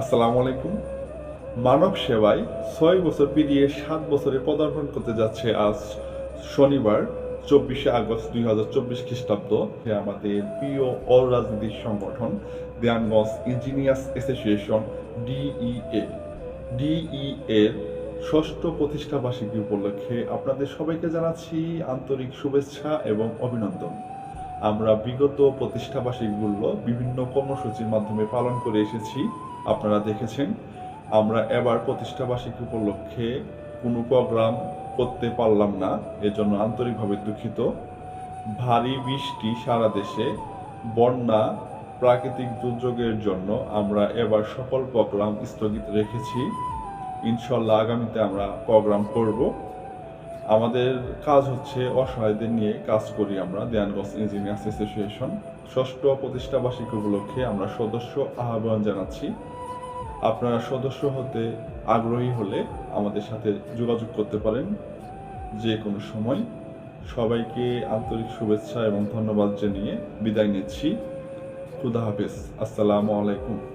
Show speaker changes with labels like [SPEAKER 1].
[SPEAKER 1] আসসালামু আলাইকুম। মানব সেবায় ছয় বছর পেরিয়ে সাত বছরে পদার্পণ করতে যাচ্ছে আজ শনিবার, চব্বিশে আগস্ট দুই হাজার চব্বিশ খ্রিস্টাব্দ। আমাদের প্রিয় অল রাজনৈতিক সংগঠন, Dewanganj engineers association, DEA. DE এর ষষ্ঠ প্রতিষ্ঠা বার্ষিকী উপলক্ষে আপনাদের সবাইকে জানাচ্ছি আন্তরিক শুভেচ্ছা এবং অভিনন্দন। আমরা বিগত প্রতিষ্ঠা বার্ষিকীগুলো বিভিন্ন কর্মসূচির মাধ্যমে পালন করে এসেছি। আপনারা দেখেছেন, আমরা এবার প্রতিষ্ঠা বার্ষিকী উপলক্ষে কোনো প্রোগ্রাম করতে পারলাম না, এজন্য আন্তরিকভাবে দুঃখিত। ভারী বৃষ্টি সারা দেশে, বন্যা, প্রাকৃতিক দুর্যোগের জন্য আমরা এবার সকল প্রোগ্রাম স্থগিত রেখেছি। ইনশাল্লাহ আগামীতে আমরা প্রোগ্রাম করব। আমাদের কাজ হচ্ছে অসহায়দের নিয়ে কাজ করি আমরা দেয়ানগঞ্জ ইঞ্জিনিয়ার্স অ্যাসোসিয়েশন। ষষ্ঠ প্রতিষ্ঠা বার্ষিকী উপলক্ষে আমরা সদস্য আহ্বান জানাচ্ছি। আপনারা সদস্য হতে আগ্রহী হলে আমাদের সাথে যোগাযোগ করতে পারেন যে কোনো সময়। সবাইকে আন্তরিক শুভেচ্ছা এবং ধন্যবাদ জানিয়ে বিদায় নিচ্ছি। খুদা হাফেজ। আসসালামু আলাইকুম।